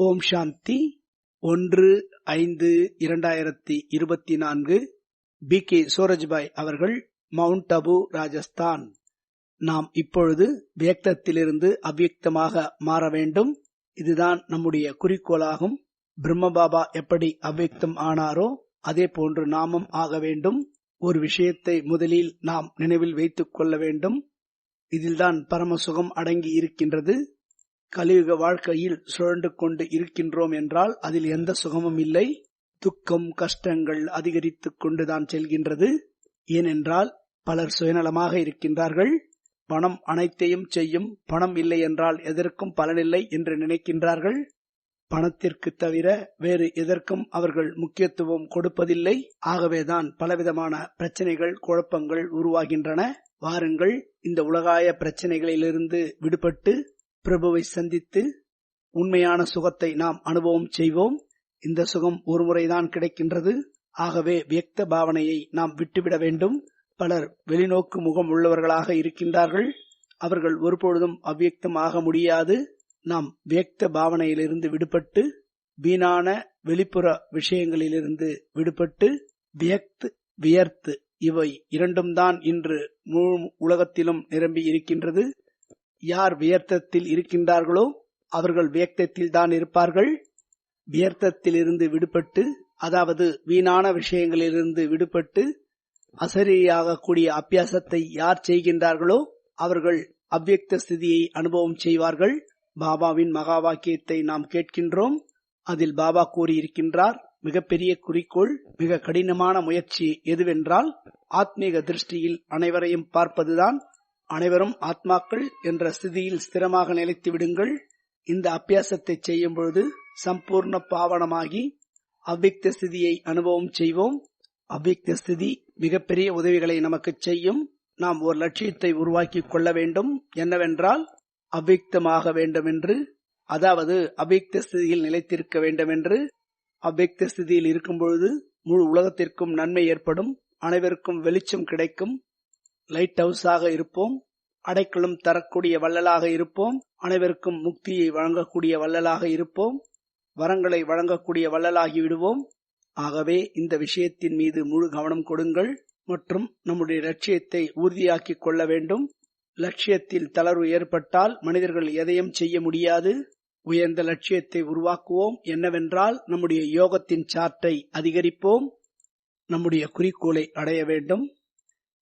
ஓம் சாந்தி. ஒன்று ஐந்து இரண்டாயிரத்தி இருபத்தி நான்கு பி. கே. சூரஜ்பாய் அவர்கள் மவுண்ட் அபு ராஜஸ்தான். நாம் இப்பொழுது வியக்தத்திலிருந்து அவ்வியக்தமாக மாற வேண்டும். இதுதான் நம்முடைய குறிக்கோளாகும். பிரம்மபாபா எப்படி அவ்வியக்தம் ஆனாரோ அதே போன்று நாமும் ஆக வேண்டும். ஒரு விஷயத்தை முதலில் நாம் நினைவில் வைத்துக் கொள்ள வேண்டும். இதில்தான் பரமசுகம் அடங்கி இருக்கின்றது. கலியுக வாழ்க்கையில் சுழண்டு கொண்டு இருக்கின்றோம் என்றால் அதில் எந்த சுகமும் இல்லை. துக்கம் கஷ்டங்கள் அதிகரித்துக் கொண்டுதான் செல்கின்றது. ஏனென்றால் பலர் சுயநலமாக இருக்கின்றார்கள். பணம் அனைத்தையும் செய்யும் பணம் இல்லை என்றால் எதற்கும் பலனில்லை என்று நினைக்கின்றார்கள். பணத்திற்கு தவிர வேறு எதற்கும் அவர்கள் முக்கியத்துவம் கொடுப்பதில்லை. ஆகவேதான் பலவிதமான பிரச்சனைகள் குழப்பங்கள் உருவாகின்றன. வாருங்கள் இந்த உலகாய பிரச்சனைகளிலிருந்து விடுபட்டு பிரபுவை சந்தித்து உண்மையான சுகத்தை நாம் அனுபவம் செய்வோம். இந்த சுகம் ஒருமுறைதான் கிடைக்கின்றது. ஆகவே வியக்த பாவனையை நாம் விட்டுவிட வேண்டும். பலர் வெளிநோக்கு முகம் உள்ளவர்களாக இருக்கின்றார்கள். அவர்கள் ஒருபொழுதும் அவ்வியக்தமாக முடியாது. நாம் வியக்த பாவனையிலிருந்து விடுபட்டு வீணான வெளிப்புற விஷயங்களிலிருந்து விடுபட்டு வியக்து வியர்த்து இவை இரண்டும் தான் இன்று முழு உலகத்திலும் நிரம்பி இருக்கின்றது யார் வியர்த்தத்தில் இருக்கின்றார்களோ அவர்கள் வியக்தத்தில் தான் இருப்பார்கள். வியர்த்தத்திலிருந்து விடுபட்டு அதாவது வீணான விஷயங்களிலிருந்து விடுபட்டு அசரியாக கூடிய அபியாசத்தை யார் செய்கின்றார்களோ அவர்கள் அவ்வியக்த ஸ்திதியை அனுபவம் செய்வார்கள். பாபாவின் மகா வாக்கியத்தை நாம் கேட்கின்றோம். அதில் பாபா கூறியிருக்கின்றார் மிகப்பெரிய குறிக்கோள் மிக கடினமான முயற்சி எதுவென்றால் ஆத்மீக திருஷ்டியில் அனைவரையும் பார்ப்பதுதான் அனைவரும் ஆத்மாக்கள் என்ற ஸ்திதியில் ஸ்திரமாக நிலைத்து விடுங்கள். இந்த அபியாசத்தை செய்யும் பொழுது சம்பூர்ண பாவனமாகி அவ்விக்த ஸ்திதியை அனுபவம் செய்வோம். அவ்விக்த ஸ்திதி மிகப்பெரிய உதவிகளை நமக்கு செய்யும். நாம் ஒரு லட்சியத்தை உருவாக்கி கொள்ள வேண்டும். என்னவென்றால் அவ்விக்தமாக வேண்டும் என்று அதாவது அவ்விக்த ஸ்திதியில் நிலைத்திருக்க வேண்டும் என்று அவ்விக்த ஸ்திதியில் இருக்கும் பொழுது முழு உலகத்திற்கும் நன்மை ஏற்படும். அனைவருக்கும் வெளிச்சம் கிடைக்கும். லைட் ஹவுஸாக இருப்போம். அடைக்கலும் தரக்கூடிய வள்ளலாக இருப்போம். அனைவருக்கும் முக்தியை வழங்கக்கூடிய வள்ளலாக இருப்போம். வரங்களை வழங்கக்கூடிய வள்ளலாகி விடுவோம். ஆகவே இந்த விஷயத்தின் மீது முழு கவனம் கொடுங்கள். மற்றும் நம்முடைய லட்சியத்தை உறுதியாக்கிக் கொள்ள வேண்டும். லட்சியத்தில் தளர்வு ஏற்பட்டால் மனிதர்கள் எதையும் செய்ய முடியாது. உயர்ந்த லட்சியத்தை உருவாக்குவோம். என்னவென்றால் நம்முடைய யோகத்தின் சார்ட்டை அதிகரிப்போம். நம்முடைய குறிக்கோளை அடைய வேண்டும்.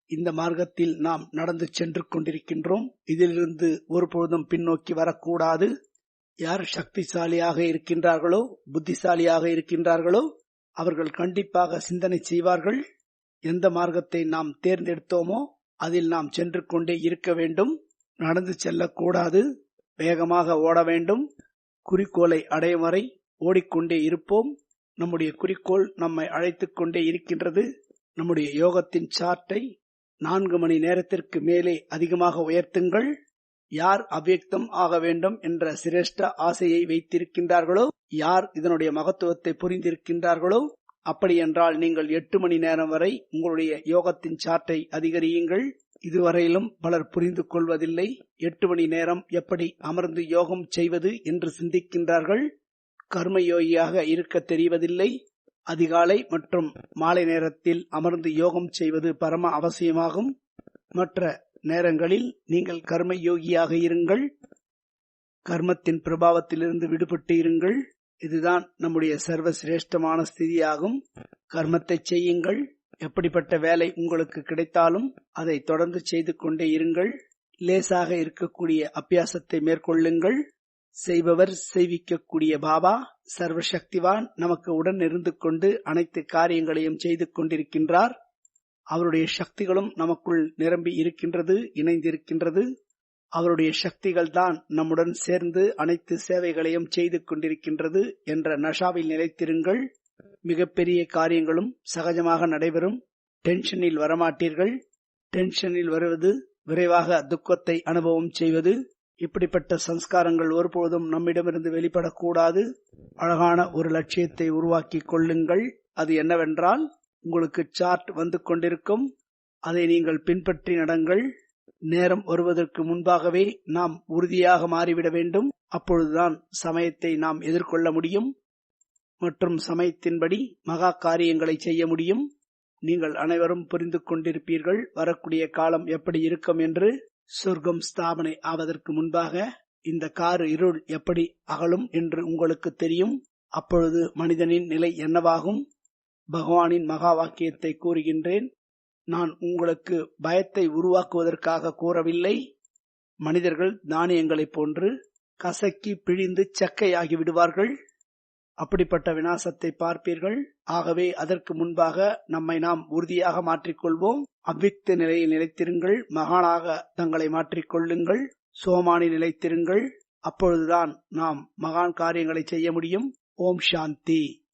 இந்த மார்க்கத்தில் நாம் நடந்து சென்று கொண்டிருக்கின்றோம். இதிலிருந்து ஒருபொழுதும் பின்னோக்கி வரக்கூடாது. யார் சக்திசாலியாக இருக்கின்றார்களோ புத்திசாலியாக இருக்கின்றார்களோ அவர்கள் கண்டிப்பாக சிந்தனை செய்வார்கள். எந்த மார்க்கத்தை நாம் தேர்ந்தெடுத்தோமோ அதில் நாம் சென்று கொண்டே இருக்க வேண்டும். நடந்து செல்லக்கூடாது. வேகமாக ஓட வேண்டும். குறிக்கோளை அடையும் வரை ஓடிக்கொண்டே இருப்போம். நம்முடைய குறிக்கோள் நம்மை அழைத்துக் கொண்டே இருக்கின்றது. நம்முடைய யோகத்தின் சார்ட்டை நான்கு மணி நேரத்திற்கு மேலே அதிகமாக உயர்த்துங்கள். யார் அவ்வியக்தம் ஆக வேண்டும் என்ற சிரேஷ்ட ஆசையை வைத்திருக்கின்றார்களோ யார் இதனுடைய மகத்துவத்தை புரிந்திருக்கின்றார்களோ அப்படியென்றால் நீங்கள் எட்டு மணி நேரம் வரை உங்களுடைய யோகத்தின் சார்ட்டை அதிகரியுங்கள். இதுவரையிலும் பலர் புரிந்து கொள்வதில்லை. எட்டு மணி நேரம் எப்படி அமர்ந்து யோகம் செய்வது என்று சிந்திக்கின்றார்கள். கர்மயோகியாக இருக்க தெரிவதில்லை. அதிகாலை மற்றும் மாலை நேரத்தில் அமர்ந்து யோகம் செய்வது பரம அவசியமாகும். மற்ற நேரங்களில் நீங்கள் கர்ம யோகியாக இருங்கள். கர்மத்தின் பிரபாவத்திலிருந்து விடுபட்டு இருங்கள். இதுதான் நம்முடைய சர்வ சிரேஷ்டமான ஸ்திதியாகும். கர்மத்தை செய்யுங்கள். எப்படிப்பட்ட வேலை உங்களுக்கு கிடைத்தாலும் அதை தொடர்ந்து செய்து கொண்டே இருங்கள். லேசாக இருக்கக்கூடிய அபியாசத்தை மேற்கொள்ளுங்கள். செய்பவர் செய்விக்கக்கூடிய பாபா சர்வசக்திவான் நமக்கு உடன் இருந்து கொண்டு அனைத்து காரியங்களையும் செய்து கொண்டிருக்கின்றார். அவருடைய சக்திகளும் நமக்குள் நிரம்பி இருக்கின்றது இணைந்திருக்கின்றது. அவருடைய சக்திகள் தான் நம்முடன் சேர்ந்து அனைத்து சேவைகளையும் செய்து கொண்டிருக்கின்றது என்ற நஷாவில் நிலைத்திருங்கள். மிகப்பெரிய காரியங்களும் சகஜமாக நடைபெறும். டென்ஷனில் வரமாட்டீர்கள். டென்ஷனில் வருவது விரைவாக துக்கத்தை அனுபவம் செய்வது. இப்படிப்பட்ட சம்ஸ்காரங்கள் ஒருபோதும் நம்மிடமிருந்து வெளிப்படக்கூடாது. அழகான ஒரு லட்சியத்தை உருவாக்கி கொள்ளுங்கள். அது என்னவென்றால் உங்களுக்கு சார்ட் வந்து கொண்டிருக்கும். அதை நீங்கள் பின்பற்றி நடங்கள். நேரம் வருவதற்கு முன்பாகவே நாம் உறுதியாக மாறிவிட வேண்டும். அப்பொழுதுதான் சமயத்தை நாம் எதிர்கொள்ள முடியும். மற்றும் சமயத்தின்படி மகா காரியங்களை செய்ய முடியும். நீங்கள் அனைவரும் புரிந்து கொண்டிருப்பீர்கள். வரக்கூடிய காலம் எப்படி இருக்கும் என்று. சொர்க்கம் ஸ்தாபனை ஆவதற்கு முன்பாக இந்த காரு இருள் எப்படி அகலும் என்று உங்களுக்கு தெரியும்? அப்பொழுது மனிதனின் நிலை என்னவாகும்? பகவானின் மகா வாக்கியத்தை கூறுகின்றேன். நான் உங்களுக்கு பயத்தை உருவாக்குவதற்காக கூறவில்லை. மனிதர்கள் தானியங்களைப் போன்று கசக்கி பிழிந்து சக்கையாகி விடுவார்கள். அப்படிப்பட்ட வினாசத்தை பார்ப்பீர்கள். ஆகவே அதற்கு முன்பாக நம்மை நாம் உறுதியாக மாற்றிக்கொள்வோம். அவ்வித்த நிலையில் நிலைத்திருங்கள். மகானாக தங்களை மாற்றிக்கொள்ளுங்கள் சோமானி நிலைத்திருங்கள். அப்பொழுதுதான் நாம் மகான் காரியங்களை செய்ய முடியும். ஓம் சாந்தி.